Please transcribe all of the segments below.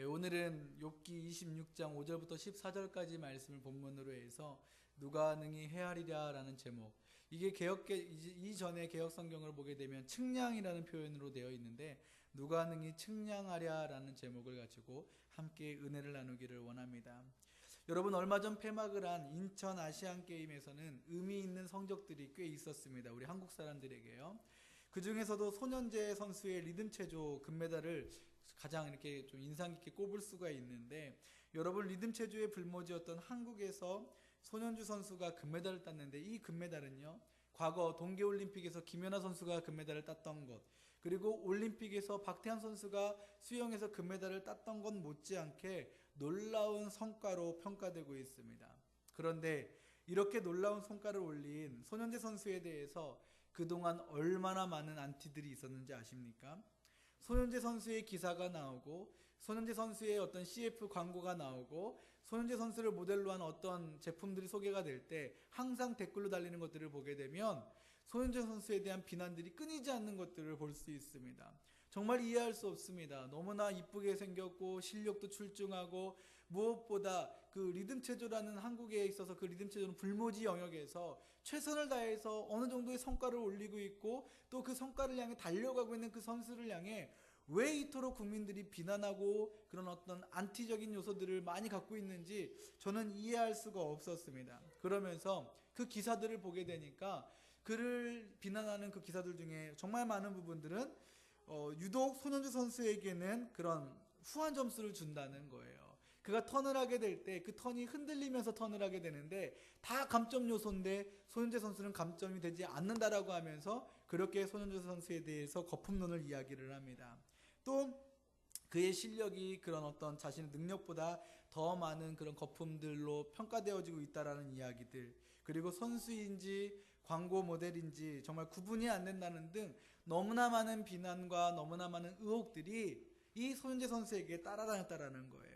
예, 오늘은 욥기 26장 5절부터 14절까지 말씀을 본문으로 해서 누가 능히 헤아리랴라는 제목. 이게 개혁 이전에 개혁 성경을 보게 되면 측량이라는 표현으로 되어 있는데 누가 능히 측량하랴라는 제목을 가지고 함께 은혜를 나누기를 원합니다. 여러분 얼마 전 폐막을 한 인천 아시안 게임에서는 의미 있는 성적들이 꽤 있었습니다. 우리 한국 사람들에게요. 그 중에서도 손현재 선수의 리듬 체조 금메달을 가장 이렇게 좀 인상 깊게 꼽을 수가 있는데 여러분 리듬 체조의 불모지였던 한국에서 손현주 선수가 금메달을 땄는데 이 금메달은요. 과거 동계올림픽에서 김연아 선수가 금메달을 땄던 것 그리고 올림픽에서 박태환 선수가 수영에서 금메달을 땄던 것 못지않게 놀라운 성과로 평가되고 있습니다. 그런데 이렇게 놀라운 성과를 올린 손현재 선수에 대해서 그동안 얼마나 많은 안티들이 있었는지 아십니까? 손현재 선수의 기사가 나오고 손현재 선수의 어떤 CF 광고가 나오고 손현재 선수를 모델로 한 어떤 제품들이 소개가 될 때 항상 댓글로 달리는 것들을 보게 되면 손현재 선수에 대한 비난들이 끊이지 않는 것들을 볼 수 있습니다. 정말 이해할 수 없습니다. 너무나 이쁘게 생겼고 실력도 출중하고 무엇보다 그 리듬 체조라는 한국에 있어서 그 리듬 체조는 불모지 영역에서 최선을 다해서 어느 정도의 성과를 올리고 있고 또 그 성과를 향해 달려가고 있는 그 선수를 향해 왜 이토록 국민들이 비난하고 그런 어떤 안티적인 요소들을 많이 갖고 있는지 저는 이해할 수가 없었습니다. 그러면서 그 기사들을 보게 되니까 그를 비난하는 그 기사들 중에 정말 많은 부분들은 어, 유독 손현주 선수에게는 그런 후한 점수를 준다는 거예요. 그가 턴을 하게 될 때 그 턴이 흔들리면서 턴을 하게 되는데 다 감점 요소인데 손현재 선수는 감점이 되지 않는다라고 하면서 그렇게 손현재 선수에 대해서 거품론을 이야기를 합니다. 또 그의 실력이 그런 어떤 자신의 능력보다 더 많은 그런 거품들로 평가되어지고 있다라는 이야기들 그리고 선수인지 광고 모델인지 정말 구분이 안 된다는 등 너무나 많은 비난과 너무나 많은 의혹들이 이 손현재 선수에게 따라다녔다라는 거예요.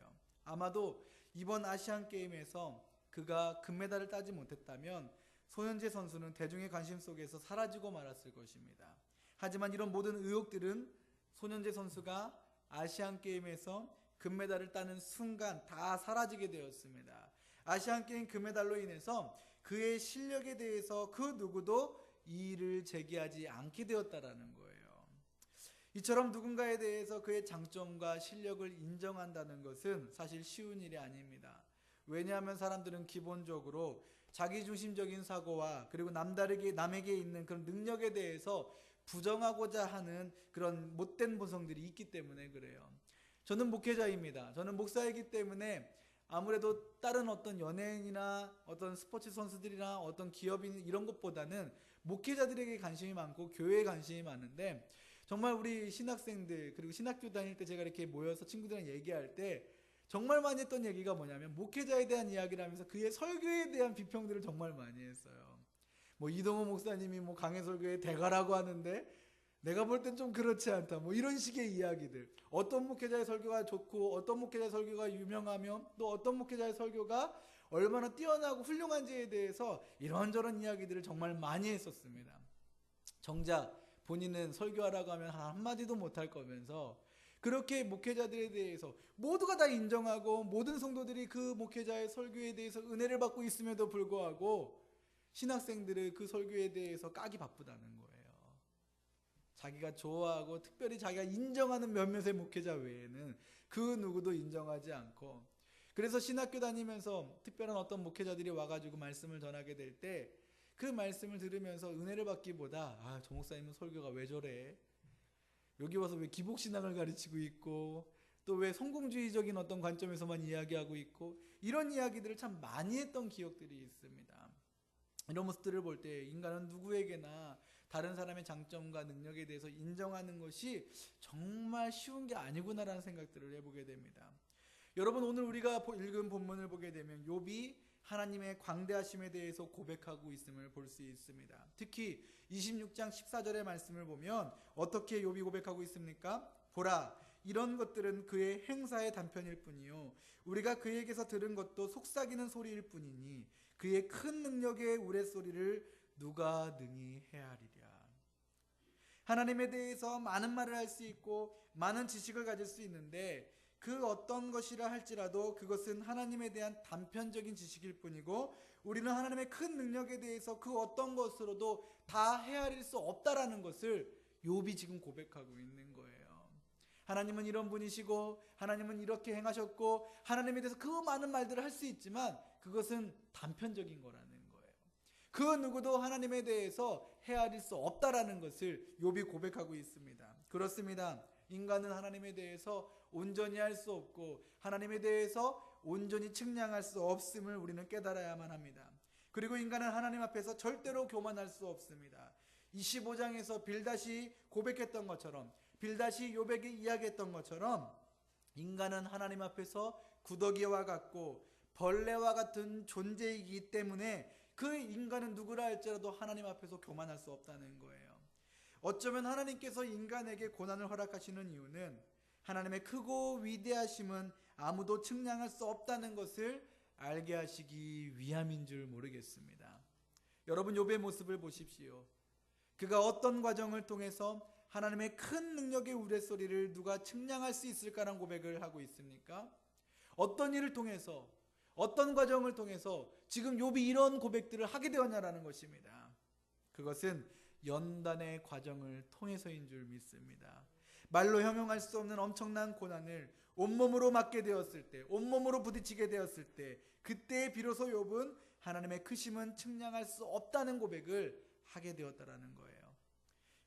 아마도 이번 아시안 게임에서 그가 금메달을 따지 못했다면 손현재 선수는 대중의 관심 속에서 사라지고 말았을 것입니다. 하지만 이런 모든 의혹들은 손현재 선수가 아시안 게임에서 금메달을 따는 순간 다 사라지게 되었습니다. 아시안 게임 금메달로 인해서 그의 실력에 대해서 그 누구도 이의를 제기하지 않게 되었다라는 거예요. 이처럼 누군가에 대해서 그의 장점과 실력을 인정한다는 것은 사실 쉬운 일이 아닙니다. 왜냐하면 사람들은 기본적으로 자기중심적인 사고와 그리고 남다르게 남에게 있는 그런 능력에 대해서 부정하고자 하는 그런 못된 본성들이 있기 때문에 그래요. 저는 목회자입니다. 저는 목사이기 때문에 아무래도 다른 어떤 연예인이나 어떤 스포츠 선수들이나 어떤 기업인 이런 것보다는 목회자들에게 관심이 많고 교회에 관심이 많은데 정말 우리 신학생들 그리고 신학교 다닐 때 제가 이렇게 모여서 친구들이랑 얘기할 때 정말 많이 했던 얘기가 뭐냐면 목회자에 대한 이야기를 하면서 그의 설교에 대한 비평들을 정말 많이 했어요. 뭐 이동호 목사님이 뭐 강해 설교의 대가라고 하는데 내가 볼 땐 좀 그렇지 않다. 뭐 이런 식의 이야기들. 어떤 목회자의 설교가 좋고 어떤 목회자의 설교가 유명하며 또 어떤 목회자의 설교가 얼마나 뛰어나고 훌륭한지에 대해서 이런저런 이야기들을 정말 많이 했었습니다. 정작 본인은 설교하라고 하면 한마디도 못할 거면서 그렇게 목회자들에 대해서 모두가 다 인정하고 모든 성도들이 그 목회자의 설교에 대해서 은혜를 받고 있음에도 불구하고 신학생들의 그 설교에 대해서 까기 바쁘다는 거예요. 자기가 좋아하고 특별히 자기가 인정하는 몇몇의 목회자 외에는 그 누구도 인정하지 않고 그래서 신학교 다니면서 특별한 어떤 목회자들이 와가지고 말씀을 전하게 될 때 그 말씀을 들으면서 은혜를 받기보다 아, 조 목사님은 설교가 왜 저래? 여기 와서 왜 기복 신앙을 가르치고 있고 또 왜 성공주의적인 어떤 관점에서만 이야기하고 있고 이런 이야기들을 참 많이 했던 기억들이 있습니다. 이런 모습들을 볼 때 인간은 누구에게나 다른 사람의 장점과 능력에 대해서 인정하는 것이 정말 쉬운 게 아니구나라는 생각들을 해보게 됩니다. 여러분 오늘 우리가 읽은 본문을 보게 되면 욥이 하나님의 광대하심에 대해서 고백하고 있음을 볼 수 있습니다. 특히 26장 14절의 말씀을 보면 어떻게 욥이 고백하고 있습니까? 보라 이런 것들은 그의 행사의 단편일 뿐이요 우리가 그에게서 들은 것도 속삭이는 소리일 뿐이니 그의 큰 능력의 우레소리를 누가 능히 헤아리랴. 하나님에 대해서 많은 말을 할 수 있고 많은 지식을 가질 수 있는데 그 어떤 것이라 할지라도 그것은 하나님에 대한 단편적인 지식일 뿐이고 우리는 하나님의 큰 능력에 대해서 그 어떤 것으로도 다 헤아릴 수 없다라는 것을 욥이 지금 고백하고 있는 거예요. 하나님은 이런 분이시고 하나님은 이렇게 행하셨고 하나님에 대해서 그 많은 말들을 할 수 있지만 그것은 단편적인 거라는 거예요. 그 누구도 하나님에 대해서 헤아릴 수 없다라는 것을 욥이 고백하고 있습니다. 그렇습니다. 인간은 하나님에 대해서 온전히 할 수 없고 하나님에 대해서 온전히 측량할 수 없음을 우리는 깨달아야만 합니다. 그리고 인간은 하나님 앞에서 절대로 교만할 수 없습니다. 25장에서 빌다시 고백했던 것처럼 빌다시 욥에게 이야기했던 것처럼 인간은 하나님 앞에서 구더기와 같고 벌레와 같은 존재이기 때문에 그 인간은 누구라 할지라도 하나님 앞에서 교만할 수 없다는 거예요. 어쩌면 하나님께서 인간에게 고난을 허락하시는 이유는 하나님의 크고 위대하심은 아무도 측량할 수 없다는 것을 알게 하시기 위함인 줄 모르겠습니다. 여러분 욥의 모습을 보십시오. 그가 어떤 과정을 통해서 하나님의 큰 능력의 우레소리를 누가 측량할 수 있을까라는 고백을 하고 있습니까? 어떤 일을 통해서 어떤 과정을 통해서 지금 욥이 이런 고백들을 하게 되었냐라는 것입니다. 그것은 연단의 과정을 통해서인 줄 믿습니다. 말로 형용할 수 없는 엄청난 고난을 온몸으로 맞게 되었을 때, 온몸으로 부딪히게 되었을 때, 그때 비로소 욥은 하나님의 크심은 측량할 수 없다는 고백을 하게 되었다라는 거예요.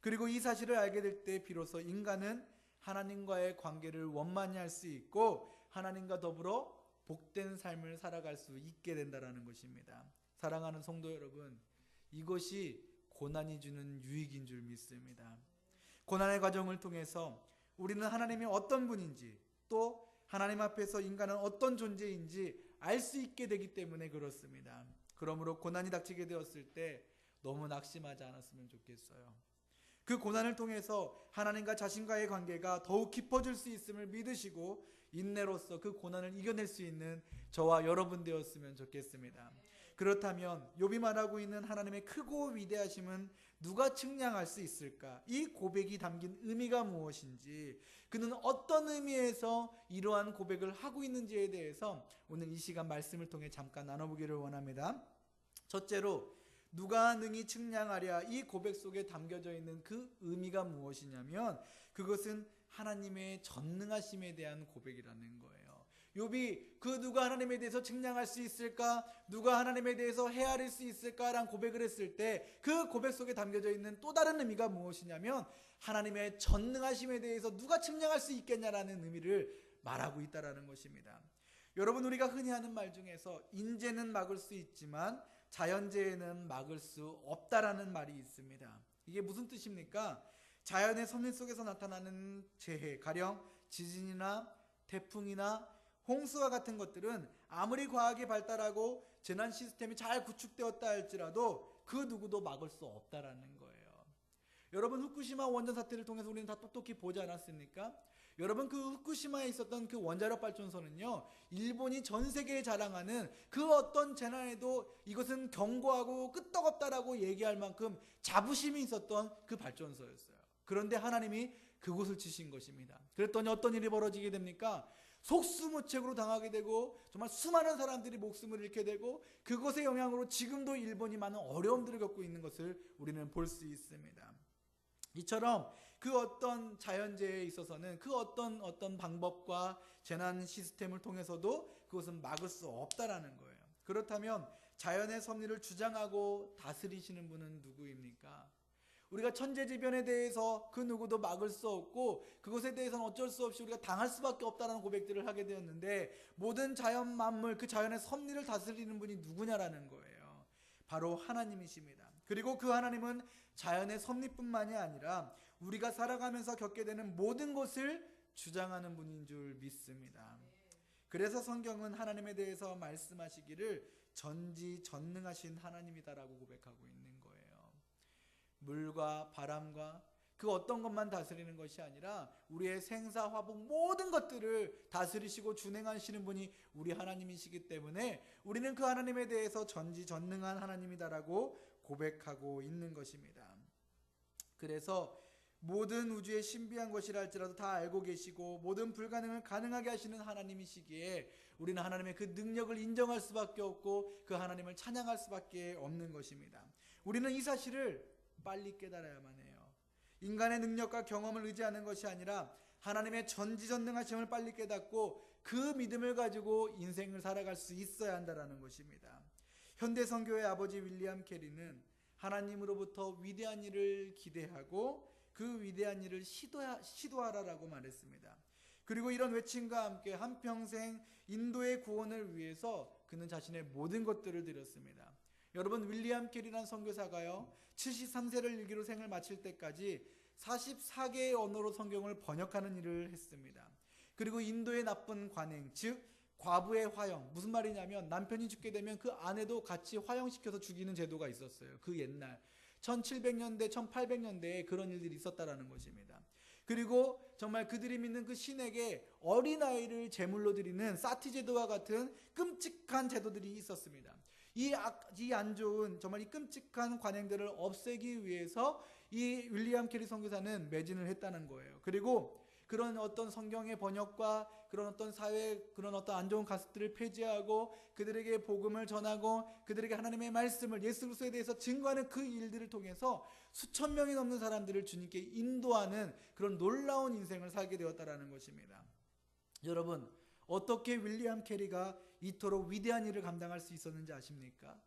그리고 이 사실을 알게 될 때 비로소 인간은 하나님과의 관계를 원만히 할 수 있고 하나님과 더불어 복된 삶을 살아갈 수 있게 된다라는 것입니다. 사랑하는 성도 여러분, 이것이 고난이 주는 유익인 줄 믿습니다. 고난의 과정을 통해서 우리는 하나님이 어떤 분인지 또 하나님 앞에서 인간은 어떤 존재인지 알 수 있게 되기 때문에 그렇습니다. 그러므로 고난이 닥치게 되었을 때 너무 낙심하지 않았으면 좋겠어요. 그 고난을 통해서 하나님과 자신과의 관계가 더욱 깊어질 수 있음을 믿으시고 인내로서 그 고난을 이겨낼 수 있는 저와 여러분 되었으면 좋겠습니다. 그렇다면 욥이 말하고 있는 하나님의 크고 위대하심은 누가 측량할 수 있을까? 이 고백이 담긴 의미가 무엇인지, 그는 어떤 의미에서 이러한 고백을 하고 있는지에 대해서 오늘 이 시간 말씀을 통해 잠깐 나눠보기를 원합니다. 첫째로 누가 능히 측량하랴 이 고백 속에 담겨져 있는 그 의미가 무엇이냐면 그것은 하나님의 전능하심에 대한 고백이라는 거예요. 욥이 그 누가 하나님에 대해서 측량할 수 있을까? 누가 하나님에 대해서 헤아릴 수 있을까라는 고백을 했을 때 그 고백 속에 담겨져 있는 또 다른 의미가 무엇이냐면 하나님의 전능하심에 대해서 누가 측량할 수 있겠냐라는 의미를 말하고 있다라는 것입니다. 여러분 우리가 흔히 하는 말 중에서 인재는 막을 수 있지만 자연재해는 막을 수 없다라는 말이 있습니다. 이게 무슨 뜻입니까? 자연의 섭리 속에서 나타나는 재해, 가령 지진이나 태풍이나 홍수와 같은 것들은 아무리 과학이 발달하고 재난 시스템이 잘 구축되었다 할지라도 그 누구도 막을 수 없다라는 거예요. 여러분 후쿠시마 원전 사태를 통해서 우리는 다 똑똑히 보지 않았습니까? 여러분 그 후쿠시마에 있었던 그 원자력 발전소는요 일본이 전 세계에 자랑하는 그 어떤 재난에도 이것은 견고하고 끄떡없다라고 얘기할 만큼 자부심이 있었던 그 발전소였어요. 그런데 하나님이 그곳을 치신 것입니다. 그랬더니 어떤 일이 벌어지게 됩니까? 속수무책으로 당하게 되고 정말 수많은 사람들이 목숨을 잃게 되고 그것의 영향으로 지금도 일본이 많은 어려움들을 겪고 있는 것을 우리는 볼 수 있습니다. 이처럼 그 어떤 자연재해에 있어서는 그 어떤 어떤 방법과 재난 시스템을 통해서도 그것은 막을 수 없다라는 거예요. 그렇다면 자연의 섭리를 주장하고 다스리시는 분은 누구입니까? 우리가 천재지변에 대해서 그 누구도 막을 수 없고 그것에 대해서는 어쩔 수 없이 우리가 당할 수밖에 없다는 고백들을 하게 되었는데 모든 자연 만물 그 자연의 섭리를 다스리는 분이 누구냐라는 거예요. 바로 하나님이십니다. 그리고 그 하나님은 자연의 섭리뿐만이 아니라 우리가 살아가면서 겪게 되는 모든 것을 주장하는 분인 줄 믿습니다. 그래서 성경은 하나님에 대해서 말씀하시기를 전지전능하신 하나님이다라고 고백하고 거예요. 물과 바람과 그 어떤 것만 다스리는 것이 아니라 우리의 생사 화복 모든 것들을 다스리시고 준행하시는 분이 우리 하나님이시기 때문에 우리는 그 하나님에 대해서 전지전능한 하나님이다라고 고백하고 있는 것입니다. 그래서 모든 우주의 신비한 것이라 할지라도 다 알고 계시고 모든 불가능을 가능하게 하시는 하나님이시기에 우리는 하나님의 그 능력을 인정할 수밖에 없고 그 하나님을 찬양할 수밖에 없는 것입니다. 우리는 이 사실을 빨리 깨달아야만 해요. 인간의 능력과 경험을 의지하는 것이 아니라 하나님의 전지전능하심을 빨리 깨닫고 그 믿음을 가지고 인생을 살아갈 수 있어야 한다라는 것입니다. 현대 선교의 아버지 윌리엄 캐리는 하나님으로부터 위대한 일을 기대하고 그 위대한 일을 시도하, 시도하라라고 말했습니다. 그리고 이런 외침과 함께 한평생 인도의 구원을 위해서 그는 자신의 모든 것들을 드렸습니다. 여러분 윌리엄 캐리란 선교사가요. 73세를 일기로 생을 마칠 때까지 44개의 언어로 성경을 번역하는 일을 했습니다. 그리고 인도의 나쁜 관행, 즉 과부의 화형. 무슨 말이냐면 남편이 죽게 되면 그 아내도 같이 화형시켜서 죽이는 제도가 있었어요. 그 옛날 1700년대, 1800년대에 그런 일들이 있었다라는 것입니다. 그리고 정말 그들이 믿는 그 신에게 어린아이를 제물로 드리는 사티 제도와 같은 끔찍한 제도들이 있었습니다. 이, 이안 좋은 정말 이 끔찍한 관행들을 없애기 위해서 이 윌리엄 캐리 선교사는 매진을 했다는 거예요. 그리고 그런 어떤 성경의 번역과 그런 어떤 사회 그런 어떤 안 좋은 가습들을 폐지하고 그들에게 복음을 전하고 그들에게 하나님의 말씀을 예수 그리스도에 대해서 증거하는 그 일들을 통해서 수천 명이 넘는 사람들을 주님께 인도하는 그런 놀라운 인생을 살게 되었다라는 것입니다. 여러분 어떻게 윌리엄 캐리가 이토록 위대한 일을 감당할 수 있었는지 아십니까?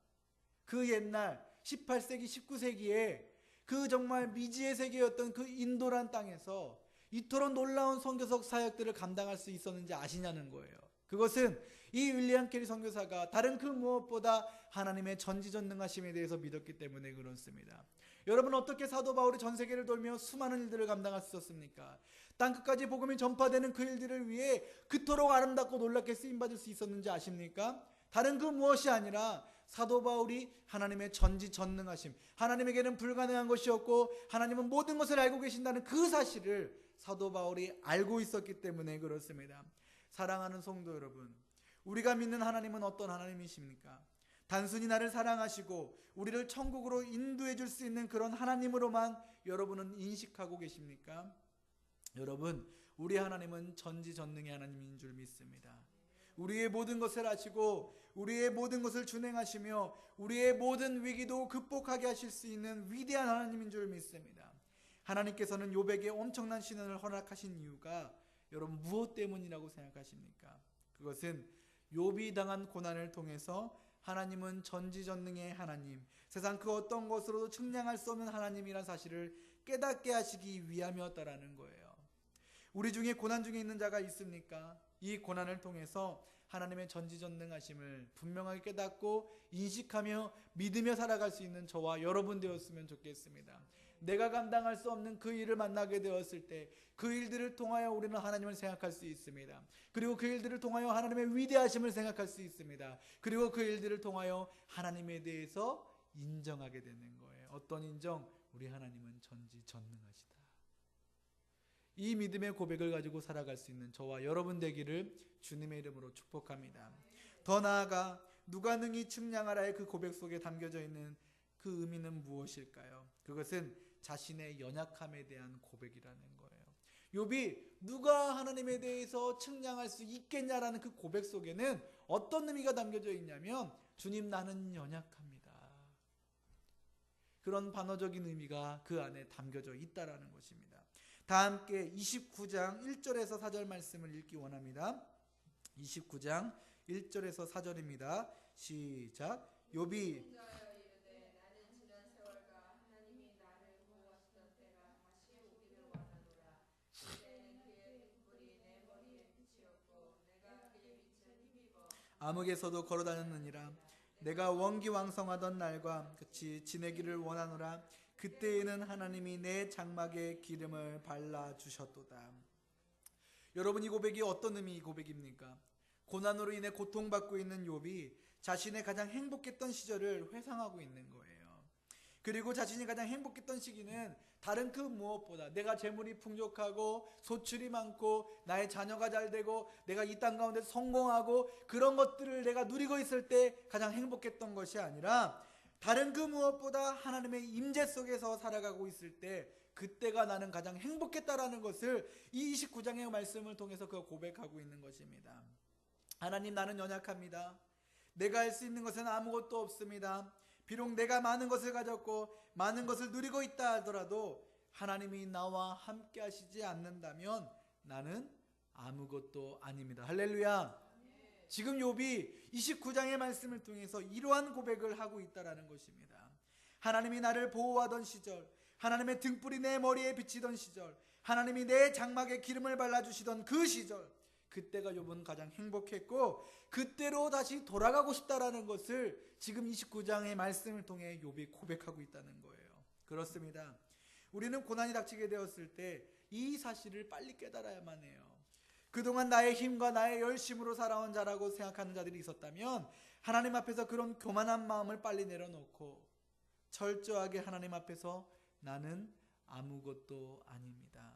그 옛날 18세기 19세기에 그 정말 미지의 세계였던 그 인도란 땅에서 이토록 놀라운 선교석 사역들을 감당할 수 있었는지 아시냐는 거예요. 그것은 이 윌리엄 캐리 선교사가 다른 그 무엇보다 하나님의 전지전능하심에 대해서 믿었기 때문에 그렇습니다. 여러분 어떻게 사도 바울이 전 세계를 돌며 수많은 일들을 감당할 수 있었습니까? 땅 끝까지 복음이 전파되는 그 일들을 위해 그토록 아름답고 놀랍게 쓰임 받을 수 있었는지 아십니까? 다른 그 무엇이 아니라 사도 바울이 하나님의 전지전능하심, 하나님에게는 불가능한 것이 없고 하나님은 모든 것을 알고 계신다는 그 사실을 사도 바울이 알고 있었기 때문에 그렇습니다. 사랑하는 성도 여러분, 우리가 믿는 하나님은 어떤 하나님이십니까? 단순히 나를 사랑하시고 우리를 천국으로 인도해 줄 수 있는 그런 하나님으로만 여러분은 인식하고 계십니까? 여러분, 우리 하나님은 전지전능의 하나님인 줄 믿습니다. 우리의 모든 것을 아시고 우리의 모든 것을 준행하시며 우리의 모든 위기도 극복하게 하실 수 있는 위대한 하나님인 줄 믿습니다. 하나님께서는 요백에 엄청난 신원을 허락하신 이유가 여러분 무엇 때문이라고 생각하십니까? 그것은 욥이 당한 고난을 통해서 하나님은 전지전능의 하나님, 세상 그 어떤 것으로도 측량할 수 없는 하나님이란 사실을 깨닫게 하시기 위함이었다라는 거예요. 우리 중에 고난 중에 있는 자가 있습니까? 이 고난을 통해서 하나님의 전지전능하심을 분명하게 깨닫고 인식하며 믿으며 살아갈 수 있는 저와 여러분 되었으면 좋겠습니다. 내가 감당할 수 없는 그 일을 만나게 되었을 때 그 일들을 통하여 우리는 하나님을 생각할 수 있습니다. 그리고 그 일들을 통하여 하나님의 위대하심을 생각할 수 있습니다. 그리고 그 일들을 통하여 하나님에 대해서 인정하게 되는 거예요. 어떤 인정? 우리 하나님은 전지전능하시다. 이 믿음의 고백을 가지고 살아갈 수 있는 저와 여러분 되기를 주님의 이름으로 축복합니다. 더 나아가 누가 능히 측량하라의 그 고백 속에 담겨져 있는 그 의미는 무엇일까요? 그것은 자신의 연약함에 대한 고백이라는 거예요. 욥이 누가 하나님에 대해서 측량할 수 있겠냐라는 그 고백 속에는 어떤 의미가 담겨져 있냐면 주님 나는 연약합니다. 그런 반어적인 의미가 그 안에 담겨져 있다라는 것입니다. 다 함께 29장 1절에서 4절 말씀을 읽기 원합니다. 29장 1절에서 4절입니다. 시작. 욥이 암흑에서도 걸어다녔느니라 내가 원기 왕성하던 날과 같이 지내기를 원하노라 그때에는 하나님이 내 장막에 기름을 발라 주셨도다. 여러분 이 고백이 어떤 의미 이 고백입니까? 고난으로 인해 고통받고 있는 욥이 자신의 가장 행복했던 시절을 회상하고 있는 거예요. 그리고 자신이 가장 행복했던 시기는 다른 그 무엇보다 내가 재물이 풍족하고 소출이 많고 나의 자녀가 잘 되고 내가 이 땅 가운데 성공하고 그런 것들을 내가 누리고 있을 때 가장 행복했던 것이 아니라 다른 그 무엇보다 하나님의 임재 속에서 살아가고 있을 때 그때가 나는 가장 행복했다라는 것을 이 29장의 말씀을 통해서 그 고백하고 있는 것입니다. 하나님 나는 연약합니다. 내가 할 수 있는 것은 아무것도 없습니다. 비록 내가 많은 것을 가졌고 많은 것을 누리고 있다 하더라도 하나님이 나와 함께 하시지 않는다면 나는 아무것도 아닙니다. 할렐루야. 지금 욥이 29장의 말씀을 통해서 이러한 고백을 하고 있다라는 것입니다. 하나님이 나를 보호하던 시절, 하나님의 등불이 내 머리에 비치던 시절, 하나님이 내 장막에 기름을 발라 주시던 그 시절, 그때가 욥은 가장 행복했고 그때로 다시 돌아가고 싶다라는 것을 지금 29장의 말씀을 통해 욥이 고백하고 있다는 거예요. 그렇습니다. 우리는 고난이 닥치게 되었을 때 이 사실을 빨리 깨달아야만 해요. 그동안 나의 힘과 나의 열심으로 살아온 자라고 생각하는 자들이 있었다면 하나님 앞에서 그런 교만한 마음을 빨리 내려놓고 철저하게 하나님 앞에서 나는 아무것도 아닙니다.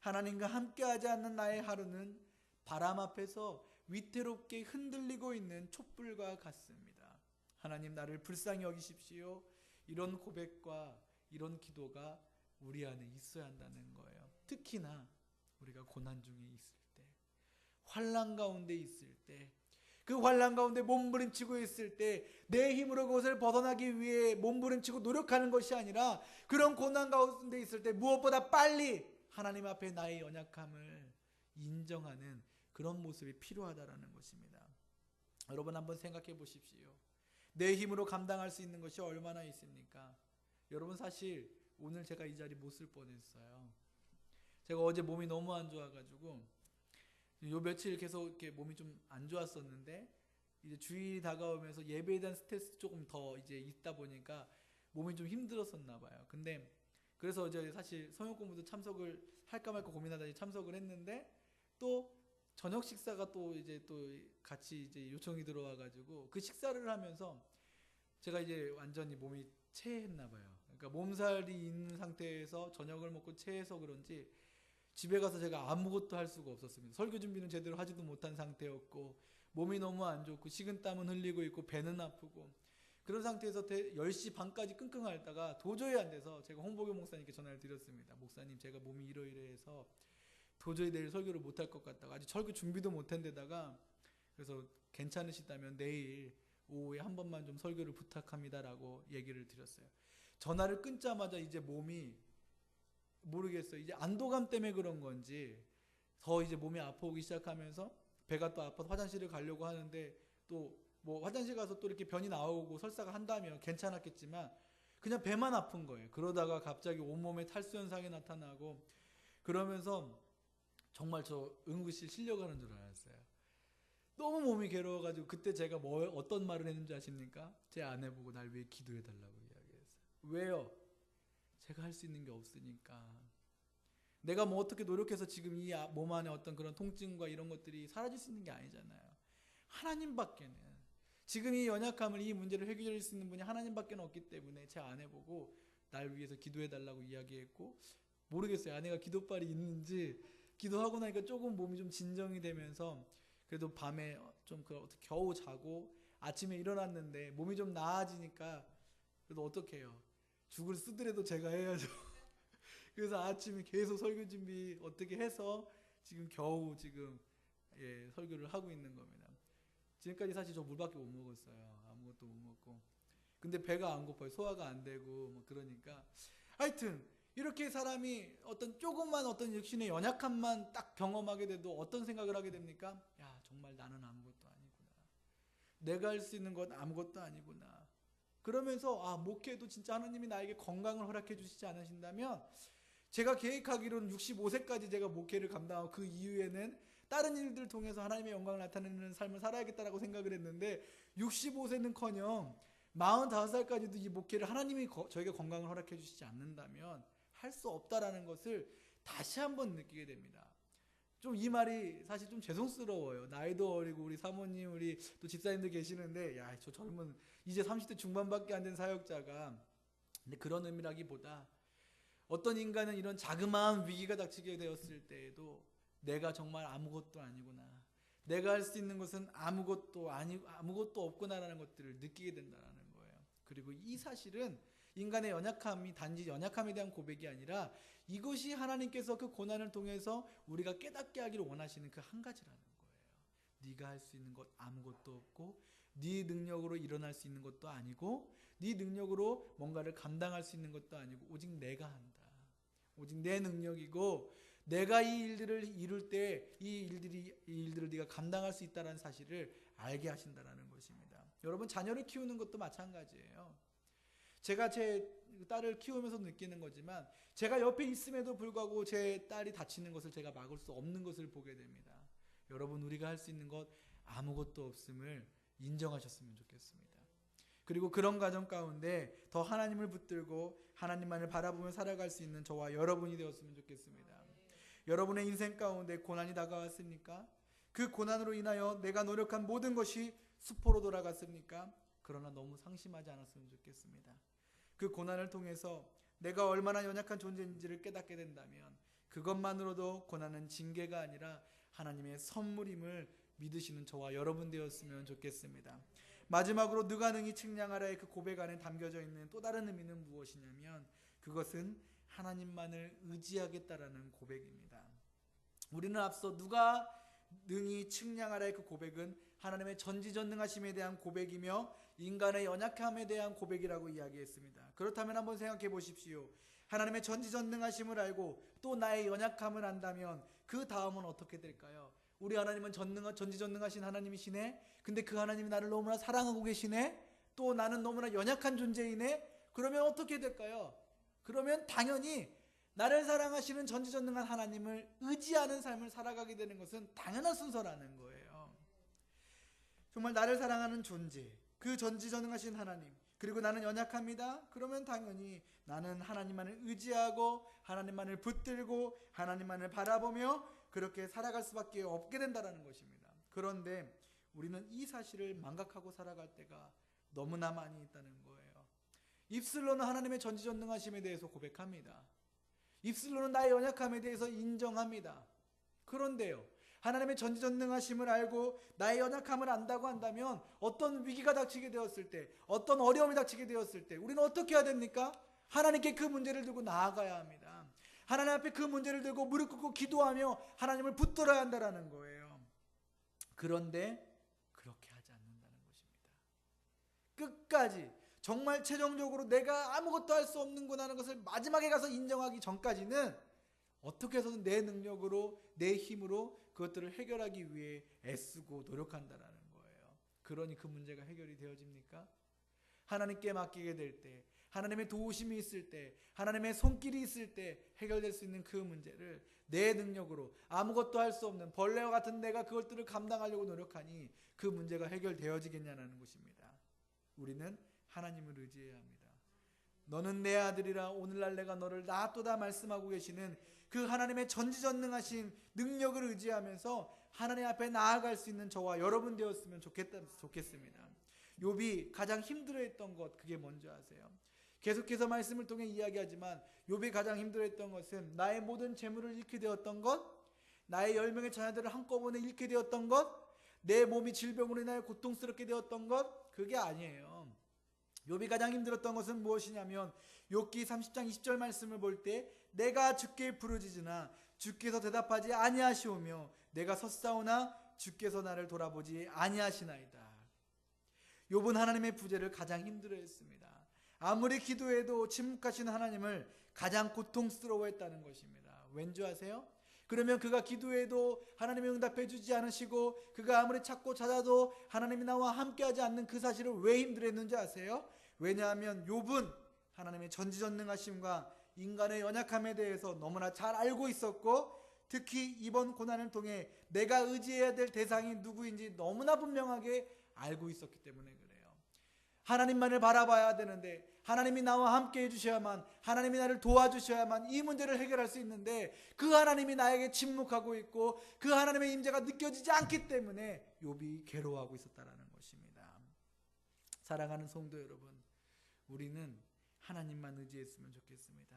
하나님과 함께하지 않는 나의 하루는 바람 앞에서 위태롭게 흔들리고 있는 촛불과 같습니다. 하나님 나를 불쌍히 여기십시오. 이런 고백과 이런 기도가 우리 안에 있어야 한다는 거예요. 특히나 우리가 고난 중에 있을 때, 환란 가운데 있을 때, 그 환란 가운데 몸부림치고 있을 때 내 힘으로 그것을 벗어나기 위해 몸부림치고 노력하는 것이 아니라 그런 고난 가운데 있을 때 무엇보다 빨리 하나님 앞에 나의 연약함을 인정하는 그런 모습이 필요하다라는 것입니다. 여러분 한번 생각해 보십시오. 내 힘으로 감당할 수 있는 것이 얼마나 있습니까? 여러분 사실 오늘 제가 이 자리 못 쓸 뻔했어요. 제가 어제 몸이 너무 안 좋아가지고 요 며칠 계속 이렇게 몸이 좀 안 좋았었는데 이제 주일이 다가오면서 예배에 대한 스트레스 조금 더 이제 있다 보니까 몸이 좀 힘들었었나 봐요. 근데 그래서 이제 사실 성역 공부도 참석을 할까 말까 고민하다니 참석을 했는데 또 저녁 식사가 또 이제 또 같이 이제 요청이 들어와가지고 그 식사를 하면서 제가 이제 완전히 몸이 체했나 봐요. 그러니까 몸살이 있는 상태에서 저녁을 먹고 체해서 그런지 집에 가서 제가 아무것도 할 수가 없었습니다. 설교 준비는 제대로 하지도 못한 상태였고 몸이 너무 안 좋고 식은땀은 흘리고 있고 배는 아프고 그런 상태에서 10시 반까지 끙끙 앓다가 도저히 안 돼서 제가 홍보교 목사님께 전화를 드렸습니다. 목사님 제가 몸이 이러이러해서 도저히 내일 설교를 못할 것 같다가 아직 설교 준비도 못한 데다가 그래서 괜찮으시다면 내일 오후에 한 번만 좀 설교를 부탁합니다라고 얘기를 드렸어요. 전화를 끊자마자 이제 몸이 모르겠어요. 이제 안도감 때문에 그런 건지 더 이제 몸이 아파오기 시작하면서 배가 또 아파서 화장실을 가려고 하는데 또 뭐 화장실 가서 또 이렇게 변이 나오고 설사가 한다면 괜찮았겠지만 그냥 배만 아픈 거예요. 그러다가 갑자기 온몸에 탈수 현상이 나타나고 그러면서 정말 저 응급실 실려가는 줄 알았어요. 너무 몸이 괴로워가지고 그때 제가 뭐 어떤 말을 했는지 아십니까? 제 아내 보고 날 위해 기도해 달라고 이야기했어요. 왜요? 제가 할 수 있는 게 없으니까. 내가 뭐 어떻게 노력해서 지금 이 몸 안에 어떤 그런 통증과 이런 것들이 사라질 수 있는 게 아니잖아요. 하나님밖에는 지금 이 연약함을 이 문제를 해결할 수 있는 분이 하나님밖에 없기 때문에 제 아내 보고 날 위해서 기도해 달라고 이야기했고 모르겠어요. 아내가 기도빨이 있는지 기도하고 나니까 조금 몸이 좀 진정이 되면서 그래도 밤에 좀 그 겨우 자고 아침에 일어났는데 몸이 좀 나아지니까 그래도 어떡해요. 죽을 쓰더라도 제가 해야죠. 그래서 아침에 계속 설교 준비 어떻게 해서 지금 겨우 지금 예, 설교를 하고 있는 겁니다. 지금까지 사실 저 물밖에 못 먹었어요. 아무것도 못 먹고. 근데 배가 안 고파요. 소화가 안 되고 뭐 그러니까 하여튼 이렇게 사람이 어떤 조금만 어떤 육신의 연약함만 딱 경험하게 돼도 어떤 생각을 하게 됩니까? 야, 정말 나는 아무것도 아니구나. 내가 할 수 있는 건 아무것도 아니구나. 그러면서 아, 목회도 진짜 하나님이 나에게 건강을 허락해 주시지 않으신다면 제가 계획하기로는 65세까지 제가 목회를 감당하고 그 이후에는 다른 일들 통해서 하나님의 영광을 나타내는 삶을 살아야겠다라고 생각을 했는데 65세는커녕 45살까지도 이 목회를 하나님이 거, 저에게 건강을 허락해 주시지 않는다면 할 수 없다라는 것을 다시 한번 느끼게 됩니다. 좀 이 말이 사실 좀 죄송스러워요. 나이도 어리고 우리 사모님, 우리 또 집사님들 계시는데 야, 저 젊은 이제 30대 중반밖에 안 된 사역자가 근데 그런 의미라기보다 어떤 인간은 이런 자그마한 위기가 닥치게 되었을 때에도 내가 정말 아무것도 아니구나. 내가 할 수 있는 것은 아무것도 아니 아무것도 없구나라는 것들을 느끼게 된다는 거예요. 그리고 이 사실은 인간의 연약함이 단지 연약함에 대한 고백이 아니라 이것이 하나님께서 그 고난을 통해서 우리가 깨닫게 하기를 원하시는 그 한 가지라는 거예요. 네가 할 수 있는 것 아무것도 없고 네 능력으로 일어날 수 있는 것도 아니고 네 능력으로 뭔가를 감당할 수 있는 것도 아니고 오직 내가 한다. 오직 내 능력이고 내가 이 일들을 이룰 때 이 일들이 이 일들을 네가 감당할 수 있다는 사실을 알게 하신다라는 것입니다. 여러분 자녀를 키우는 것도 마찬가지예요. 제가 제 딸을 키우면서 느끼는 거지만 제가 옆에 있음에도 불구하고 제 딸이 다치는 것을 제가 막을 수 없는 것을 보게 됩니다. 여러분 우리가 할 수 있는 것 아무것도 없음을 인정하셨으면 좋겠습니다. 그리고 그런 과정 가운데 더 하나님을 붙들고 하나님만을 바라보며 살아갈 수 있는 저와 여러분이 되었으면 좋겠습니다. 여러분의 인생 가운데 고난이 다가왔습니까? 그 고난으로 인하여 내가 노력한 모든 것이 수포로 돌아갔습니까? 그러나 너무 상심하지 않았으면 좋겠습니다. 그 고난을 통해서 내가 얼마나 연약한 존재인지를 깨닫게 된다면 그것만으로도 고난은 징계가 아니라 하나님의 선물임을 믿으시는 저와 여러분 되었으면 좋겠습니다. 마지막으로 누가 능히 측량하라의 그 고백 안에 담겨져 있는 또 다른 의미는 무엇이냐면 그것은 하나님만을 의지하겠다라는 고백입니다. 우리는 앞서 누가 능히 측량하라의 그 고백은 하나님의 전지전능하심에 대한 고백이며 인간의 연약함에 대한 고백이라고 이야기했습니다. 그렇다면 한번 생각해 보십시오. 하나님의 전지전능하심을 알고 또 나의 연약함을 안다면 그 다음은 어떻게 될까요? 우리 하나님은 전능 전지전능하신 하나님이시네. 근데 그 하나님이 나를 너무나 사랑하고 계시네. 또 나는 너무나 연약한 존재이네. 그러면 어떻게 될까요? 그러면 당연히 나를 사랑하시는 전지전능한 하나님을 의지하는 삶을 살아가게 되는 것은 당연한 순서라는 거예요. 정말 나를 사랑하는 존재, 그 전지전능하신 하나님, 그리고 나는 연약합니다. 그러면 당연히 나는 하나님만을 의지하고 하나님만을 붙들고 하나님만을 바라보며 그렇게 살아갈 수밖에 없게 된다라는 것입니다. 그런데 우리는 이 사실을 망각하고 살아갈 때가 너무나 많이 있다는 거예요. 입술로는 하나님의 전지전능하심에 대해서 고백합니다. 입술로는 나의 연약함에 대해서 인정합니다. 그런데요. 하나님의 전지전능하심을 알고 나의 연약함을 안다고 한다면 어떤 위기가 닥치게 되었을 때, 어떤 어려움이 닥치게 되었을 때 우리는 어떻게 해야 됩니까? 하나님께 그 문제를 들고 나아가야 합니다. 하나님 앞에 그 문제를 들고 무릎 꿇고 기도하며 하나님을 붙들어야 한다라는 거예요. 그런데 그렇게 하지 않는다는 것입니다. 끝까지 정말 최종적으로 내가 아무것도 할 수 없는구나 하는 것을 마지막에 가서 인정하기 전까지는 어떻게 해서든 내 능력으로 내 힘으로 그것들을 해결하기 위해 애쓰고 노력한다라는 거예요. 그러니 그 문제가 해결이 되어집니까? 하나님께 맡기게 될 때, 하나님의 도우심이 있을 때, 하나님의 손길이 있을 때 해결될 수 있는 그 문제를 내 능력으로 아무것도 할 수 없는 벌레와 같은 내가 그것들을 감당하려고 노력하니 그 문제가 해결되어지겠냐는 것입니다. 우리는 하나님을 의지해야 합니다. 너는 내 아들이라 오늘날 내가 너를 낳았도다 말씀하고 계시는 그 하나님의 전지전능하신 능력을 의지하면서 하나님 앞에 나아갈 수 있는 저와 여러분 되었으면 좋겠다, 좋겠습니다. 욥이 가장 힘들어했던 것 그게 뭔지 아세요? 계속해서 말씀을 통해 이야기하지만 욥이 가장 힘들어했던 것은 나의 모든 재물을 잃게 되었던 것, 나의 열 명의 자녀들을 한꺼번에 잃게 되었던 것, 내 몸이 질병으로 인하여 고통스럽게 되었던 것 그게 아니에요. 욥이 가장 힘들었던 것은 무엇이냐면 욥기 30장 20절 말씀을 볼 때 내가 주께 부르짖으나 주께서 대답하지 아니하시오며 내가 섰사오나 주께서 나를 돌아보지 아니하시나이다. 욥은 하나님의 부재를 가장 힘들어했습니다. 아무리 기도해도 침묵하신 하나님을 가장 고통스러워했다는 것입니다. 왠지 아세요? 그러면 그가 기도해도 하나님이 응답해 주지 않으시고 그가 아무리 찾고 찾아도 하나님이 나와 함께하지 않는 그 사실을 왜 힘들었는지 아세요? 왜냐하면 욥은 하나님의 전지전능하심과 인간의 연약함에 대해서 너무나 잘 알고 있었고 특히 이번 고난을 통해 내가 의지해야 될 대상이 누구인지 너무나 분명하게 알고 있었기 때문에. 하나님만을 바라봐야 되는데 하나님이 나와 함께 해주셔야만 하나님이 나를 도와주셔야만 이 문제를 해결할 수 있는데 그 하나님이 나에게 침묵하고 있고 그 하나님의 임재가 느껴지지 않기 때문에 욥이 괴로워하고 있었다라는 것입니다. 사랑하는 성도 여러분, 우리는 하나님만 의지했으면 좋겠습니다.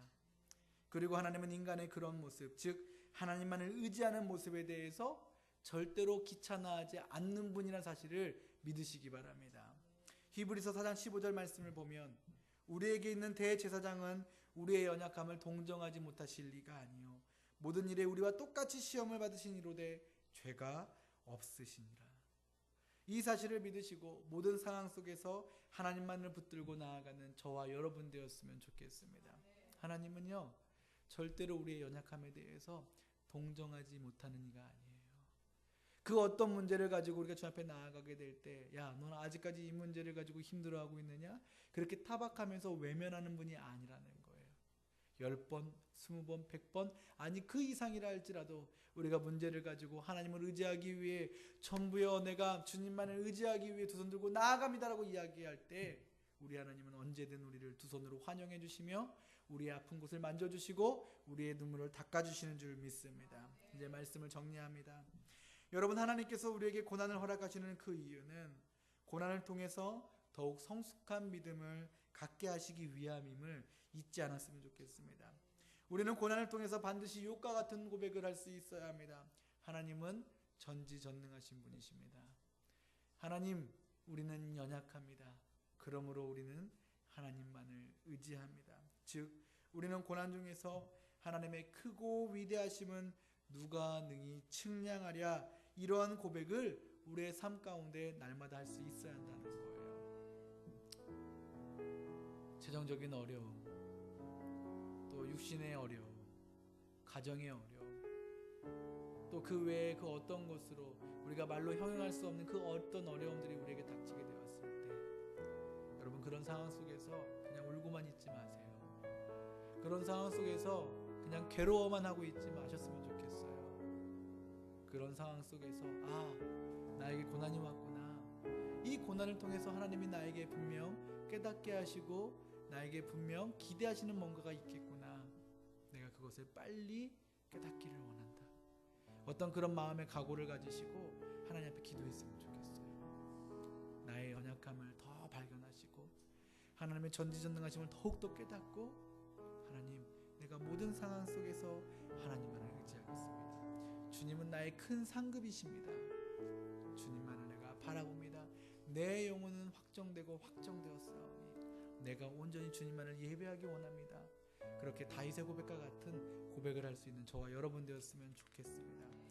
그리고 하나님은 인간의 그런 모습, 즉 하나님만을 의지하는 모습에 대해서 절대로 귀찮아하지 않는 분이라는 사실을 믿으시기 바랍니다. 히브리서 4장 15절 말씀을 보면 우리에게 있는 대제사장은 우리의 연약함을 동정하지 못하실 리가 아니요 모든 일에 우리와 똑같이 시험을 받으신 이로되 죄가 없으시니라. 이 사실을 믿으시고 모든 상황 속에서 하나님만을 붙들고 나아가는 저와 여러분 되었으면 좋겠습니다. 하나님은요 절대로 우리의 연약함에 대해서 동정하지 못하는 이가 아니에요. 그 어떤 문제를 가지고 우리가 주 앞에 나아가게 될 때, 야, 너는 아직까지 이 문제를 가지고 힘들어하고 있느냐? 그렇게 타박하면서 외면하는 분이 아니라는 거예요. 열 번, 스무 번, 백 번, 아니 그 이상이라 할지라도 우리가 문제를 가지고 하나님을 의지하기 위해 전부여 내가 주님만을 의지하기 위해 두 손 들고 나아갑니다라고 이야기할 때 우리 하나님은 언제든 우리를 두 손으로 환영해 주시며 우리의 아픈 곳을 만져 주시고 우리의 눈물을 닦아 주시는 줄 믿습니다. 이제 말씀을 정리합니다. 여러분 하나님께서 우리에게 고난을 허락하시는 그 이유는 고난을 통해서 더욱 성숙한 믿음을 갖게 하시기 위함임을 잊지 않았으면 좋겠습니다. 우리는 고난을 통해서 반드시 욕과 같은 고백을 할 수 있어야 합니다. 하나님은 전지전능하신 분이십니다. 하나님, 우리는 연약합니다. 그러므로 우리는 하나님만을 의지합니다. 즉, 우리는 고난 중에서 하나님의 크고 위대하심은 누가 능히 측량하랴 이러한 고백을 우리의 삶 가운데 날마다 할 수 있어야 한다는 거예요. 재정적인 어려움, 또 육신의 어려움, 가정의 어려움, 또 그 외에 그 어떤 것으로 우리가 말로 형용할 수 없는 그 어떤 어려움들이 우리에게 닥치게 되었을 때, 여러분 그런 상황 속에서 그냥 울고만 있지 마세요. 그런 상황 속에서 그냥 괴로워만 하고 있지 마셨으면 좋겠어요. 그런 상황 속에서 아 나에게 고난이 왔구나. 이 고난을 통해서 하나님이 나에게 분명 깨닫게 하시고 나에게 분명 기대하시는 뭔가가 있겠구나. 내가 그것을 빨리 깨닫기를 원한다. 어떤 그런 마음의 각오를 가지시고 하나님 앞에 기도했으면 좋겠어요. 나의 연약함을 더 발견하시고 하나님의 전지전능하심을 더욱더 깨닫고 하나님 내가 모든 상황 속에서 하나님만을 의지하겠습니다. 주님은 나의 큰 상급이십니다. 주님만을 내가 바라봅니다. 내 영혼은 확정되고 확정되었사오니 내가 온전히 주님만을 예배하기 원합니다. 그렇게 다윗의 고백과 같은 고백을 할 수 있는 저와 여러분 되었으면 좋겠습니다.